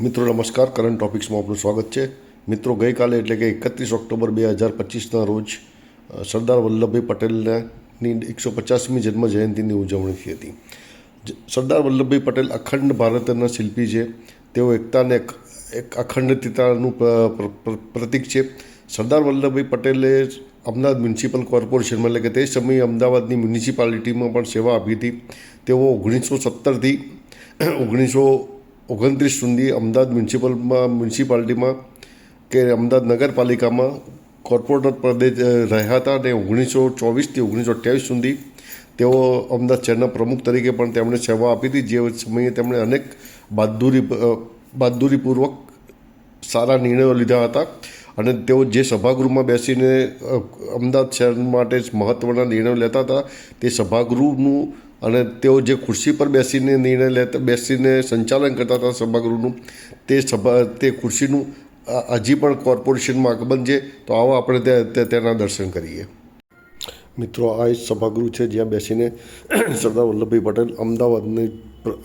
મિત્રો, નમસ્કાર. કરંટ ટોપિક્સમાં આપનું સ્વાગત છે. મિત્રો, ગઈકાલે એટલે કે એકત્રીસ ઓક્ટોબર બે હજાર પચીસના રોજ સરદાર વલ્લભભાઈ પટેલની એકસો પચાસમી જન્મ જયંતિની ઉજવણી થઈ હતી. સરદાર વલ્લભભાઈ પટેલ અખંડ ભારતના શિલ્પી છે. તેઓ એકતાને એક- પ્ર- પ્રતીક છે. સરદાર વલ્લભભાઈ પટેલે અમદાવાદ મ્યુનિસિપલ કોર્પોરેશનમાં એટલે કે તે સમયે અમદાવાદની મ્યુનિસિપાલિટીમાં પણ સેવા આપી હતી. તેઓ ઓગણીસો સત્તરથી, ઓગણીસો ઓગણત્રીસ સુધી અમદાવાદ મ્યુનિસિપલમાં, મ્યુનિસિપાલિટીમાં કે અમદાવાદ નગરપાલિકામાં કોર્પોરેટર પદે રહ્યા હતા અને ઓગણીસો ચોવીસથી ઓગણીસો અઠ્યાવીસ સુધી તેઓ અમદાવાદ શહેરના પ્રમુખ તરીકે પણ તેમણે સેવા આપી હતી. જે સમયે તેમણે અનેક બહાદુરી બહાદુરીપૂર્વક સારા નિર્ણયો લીધા હતા અને તેઓ જે સભાગૃહમાં બેસીને અમદાવાદ શહેર માટે જ મહત્ત્વના નિર્ણયો લેતા હતા તે સભાગૃહનું અને તેઓ જે ખુરશી પર બેસીને નિર્ણય લેતા બેસીને સંચાલન કરતા હતા સભાગૃહનું, તે સભા, તે ખુરશીનું હજી પણ કોર્પોરેશનમાં અકબંધ છે, તો આવો આપણે તેના દર્શન કરીએ. મિત્રો, આ એક સભાગૃહ છે જ્યાં બેસીને સરદાર વલ્લભભાઈ પટેલ અમદાવાદની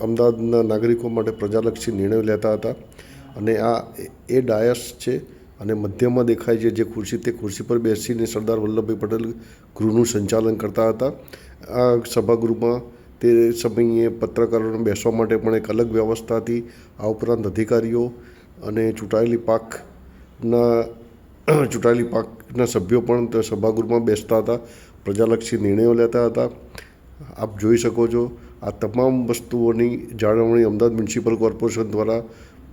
અમદાવાદના નાગરિકો માટે પ્રજાલક્ષી નિર્ણયો લેતા હતા. અને આ એ- એ ડાયસ છે અને મધ્યમાં દેખાય છે જે ખુરશી, તે ખુરશી પર બેસીને સરદાર વલ્લભભાઈ પટેલ ગૃહનું સંચાલન કરતા હતા. આ સભાગૃહમાં તે સમયે પત્રકારોને બેસવા માટે પણ એક અલગ વ્યવસ્થા હતી. આ ઉપરાંત અધિકારીઓ અને ચૂંટાયેલી પાકના ચૂંટાયેલી પાકના સભ્યો પણ સભાગૃહમાં બેસતા હતા. પ્રજાલક્ષી નિર્ણયો લેતા હતા. આપ જોઈ શકો છો, આ તમામ વસ્તુઓની જાળવણી અમદાવાદ મ્યુનિસિપલ કોર્પોરેશન દ્વારા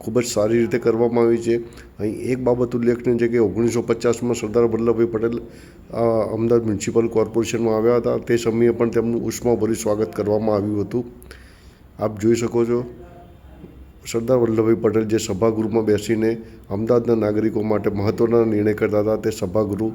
ખૂબ જ સારી રીતે કરવામાં આવી છે. અહીં એક બાબત ઉલ્લેખનીય છે કે ઓગણીસો પચાસમાં સરદાર વલ્લભભાઈ પટેલ અમદાવાદ મ્યુનિસિપલ કોર્પોરેશનમાં આવ્યા હતા. તે સમયે પણ તેમનું ઉષ્માભર્યું સ્વાગત કરવામાં આવ્યું હતું. આપ જોઈ શકો છો, સરદાર વલ્લભભાઈ પટેલ જે સભાગૃહમાં બેસીને અમદાવાદના નાગરિકો માટે મહત્ત્વના નિર્ણય કરતા હતા, તે સભાગૃહ